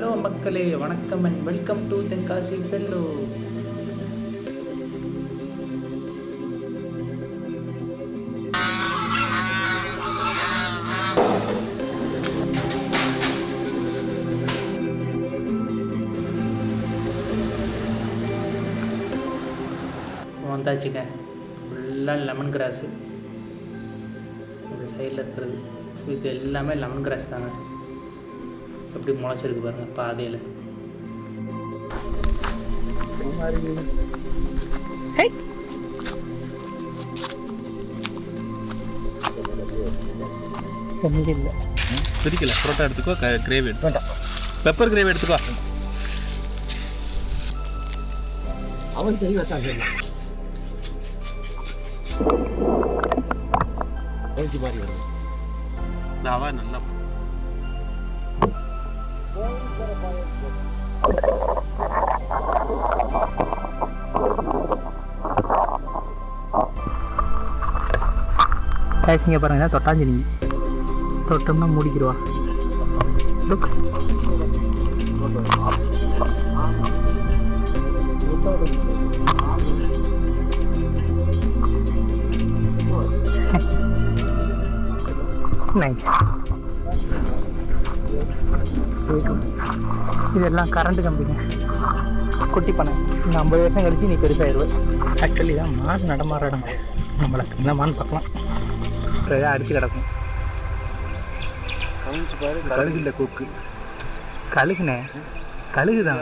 Hello மக்களே வணக்கம் and welcome to Tenkasi fellow வந்தாச்சுங்க. ஃபுல்லாக லெமன் கிராஸு இந்த சைடில் இருக்கிறது. இது எல்லாமே லெமன் கிராஸ் தாங்க. எப்படி முளைச்சிருக்கு பாருங்க பாதையில். இல்லை. பிரிக்கல புரோட்டா எடுத்துக்கோ கிரேவி எடுத்து பெப்பர் கிரேவி எடுத்துக்கோ. அவன் தெளிவா தான் மாதிரி வருது. தாவா நல்லா பேக்கிங்க பாருங்க இதான் தொட்டாஞ்சலி தொட்டோம்னா மூடிக்கிடுவா லுக் நைஸ் இதெல்லாம் கரண்ட் கம்பிங்க குட்டி பண்ணை இன்னும் ஐம்பது வருஷம் கழிச்சு நீ பெருசாயிருவேன் ஆக்சுவலி தான் மான் நடமாற இடம். நம்மளுக்கு இந்த மான் பார்க்கலாம் ஏதாவது அடிச்சு கிடக்கும். கழுகு இல்லை கொக்கு. கழுகுண்ணே கழுகு தான்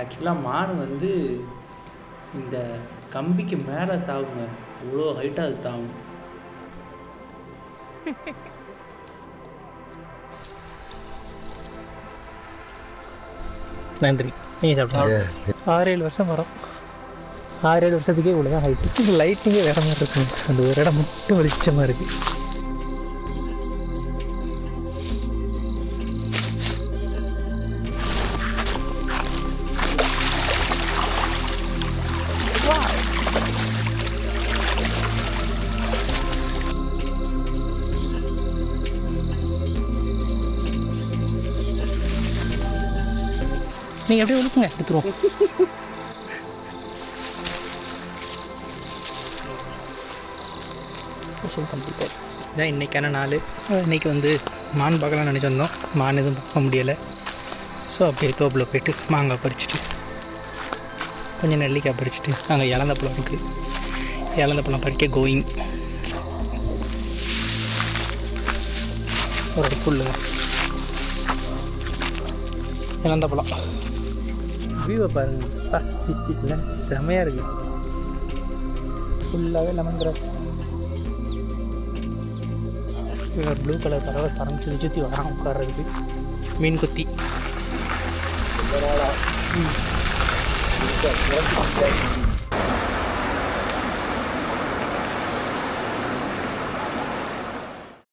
ஆக்சுவலாக மான் வந்து இந்த கம்பிக்கு மேலே தாவுங்க. இவ்வளோ ஹைட்டாக அது தாவும். நன்றி. நீங்கள் சாப்பிடுங்க. ஆறு ஏழு வருஷம் வரும். ஆறு ஏழு வருஷத்துக்கே இவ்வளோ தான் ஹைட்டு லைட்டிங்கே வேற மாதிரி இருக்கும். அந்த ஒரு இடம் மட்டும் வெளிச்சமாக இருக்குது நீங்கள் எப்படியே உழுக்குங்க எடுத்துருவோம் ஸ்பெஷல் இதான் இன்றைக்கான நாள். இன்றைக்கி வந்து மான் பார்க்கலாம் நினச்சிருந்தோம். மான் எதுவும் பார்க்க முடியலை. ஸோ அப்படியே தோப்பில் போயிட்டு மாங்காய் பறிச்சுட்டு கொஞ்சம் நெல்லிக்காய் பறிச்சுட்டு அங்கே இழந்த பழம் இருக்குது இழந்த பழம் பறிக்க கோயிங் ஒரு புல்லுங்க. இழந்த பழம் வியூவை பாருங்க இல்லை செமையாக இருக்குது ஃபுல்லாகவே லெமன் கிராஸ் ப்ளூ கலர் பறவை பறம் சுற்றி சுற்றி வரான் உட்கார்றதுக்கு. மீன் கொத்தி. ம்.